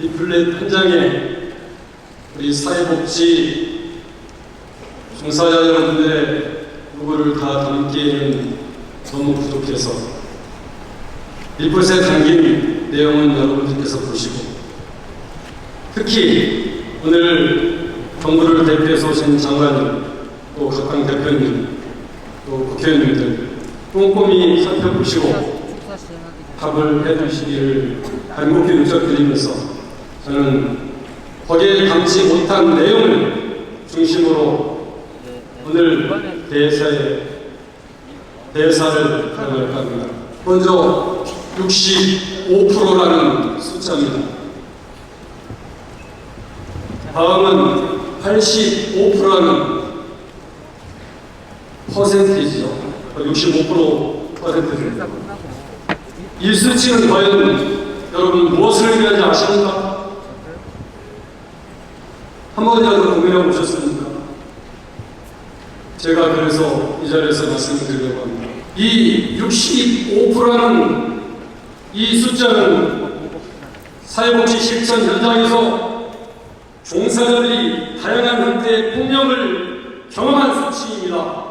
리플렛 현장에 우리 사회복지 종사자 여러분들의 요구를 다 담기에는 너무 부족해서 리플렛에 담긴 내용은 여러분들께서 보시고 특히 오늘 정부를 대표해서 오신 장관님 또 각당 대표님 또 국회의원님들 꼼꼼히 살펴보시고 답을 해주시기를 간곡히 누적드리면서 저는 거기에 담지 못한 내용을 중심으로 오늘 대사에 대사를 하려고 합니다. 먼저 65%라는 숫자입니다. 다음은 85%라는 퍼센티지죠. 65% 퍼센트입니다. 이 수치는 과연 여러분 무엇을 의미하는지 아십니까? 한 번이라도 고민해 보셨습니까? 제가 그래서 이 자리에서 말씀드리려고 합니다. 이 65%라는 이 숫자는 사회복지 실천 현장에서 종사자들이 다양한 형태의 폭력을 경험한 수치입니다.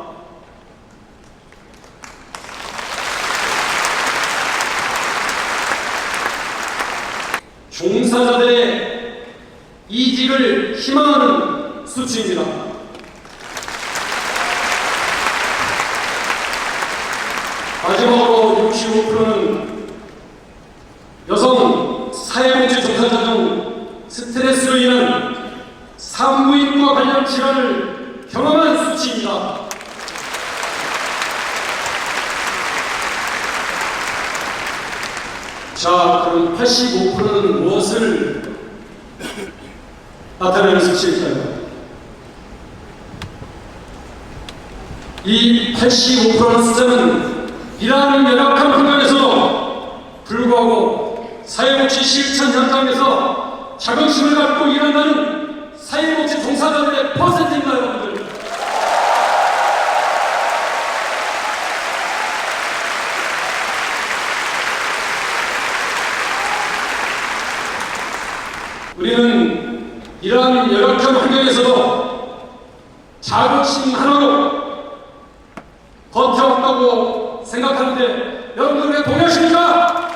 종사자들의 이직을 희망하는 수치입니다. 마지막으로 65%는 여성 사회복지 종사자 중 스트레스로 인한 산부인과 관련 질환을 경험한 수치입니다. 자, 그럼 85%는 무엇을 나타내는 수치일까요? 이 85%는 숫자는 이러한 열악한 환경에서도 불구하고 사회복지 실천 현장에서 자긍심을 갖고 일한다는 사회복지 종사자들의 퍼센트입니다, 여러분들. 우리는 이러한 열악한 환경에서도 자긍심 하나로 버텨왔다고 생각하는데 여러분들 왜 동의하십니까?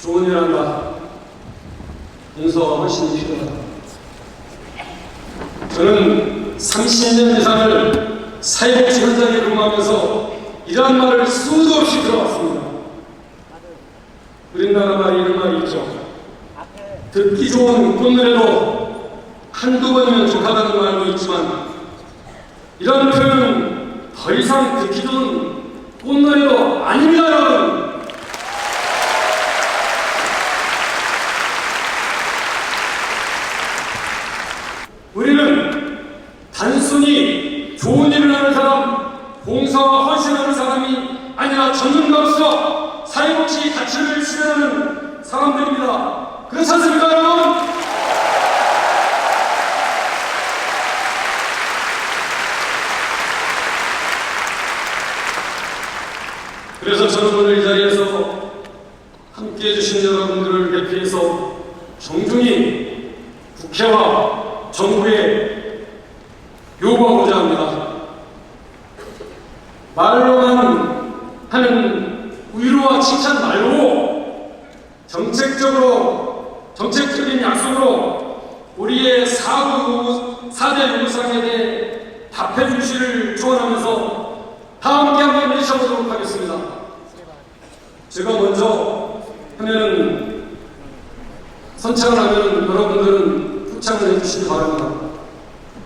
좋은 일 한다. 용서와 훨씬 필요하다. 저는 30년 이상을 사회복지 현장에 근무하면서 이러한 말을 수도 없이 들어왔습니다. 우리나라 말에 이런 말이 있죠. 듣기 좋은 꽃노래도 한두 번이면 족하다는 말도 있지만 이런 표현은 더 이상 듣기 좋은 꽃노래도 아닙니다 여러분 우리는 단순히 좋은 일을 하는 사람, 헌신하는 사람이 아니라 전문가로서 사회복지 가치를 실현하는 사람들입니다. 그렇지 않습니까, 여러분? 그래서 저는 오늘 이 자리에서 함께 해주신 여러분들을 대표해서 정중히 국회와 정부에 요구하고자 합니다. 말로만 하는 위로와 칭찬 말고 정책적으로 정책적인 약속으로 우리의 사구 사대 요구사항에 대해 답해 주시를 초원하면서 다 함께 한번 외쳐보도록 하겠습니다. 제가 먼저 하면은 선창을 하면 여러분들은 후창을 해주시기 바랍니다.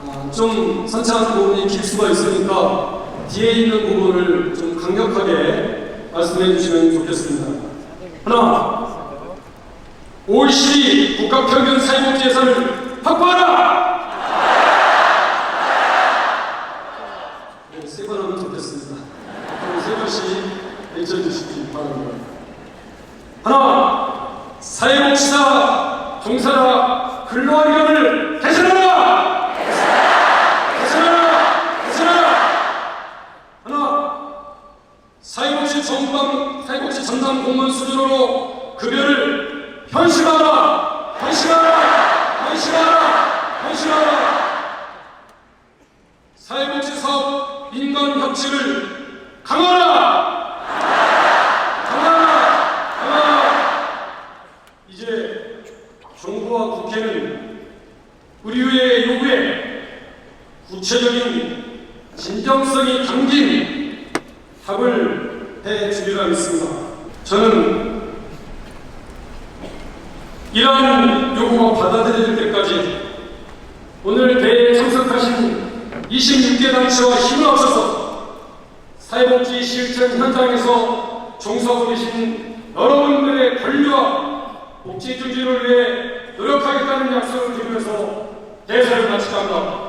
아, 좀 선창하는 부분이 길 수가 있으니까 뒤에 있는 부분을 좀 강력하게 말씀해 주시면 좋겠습니다. 하나, OECD 국가평균 사회복지 예산을 확보하라! 네, 세번 하면 좋겠습니다. 세 번씩 외쳐주시기 바랍니다. 하나, 사회복지사 종사자 근로환경을 개선하라! 개선하라! 개선하라! 사회복지 사업 민간 협치를 강화하라! 강화하라! 강화하라! 이제 정부와 국회는 우리의 요구에 구체적인 담긴 답을 해 주리라 믿습니다. 저는 이러한 요구가 받아들일 때까지 오늘 대회에 참석하신 26개 단체와 힘을 합쳐서 사회복지 실천 현장에서 종사하고 계신 여러분들의 권리와 복지 증진을 위해 노력하겠다는 약속을 드리면서 대사를 마치다 합니다.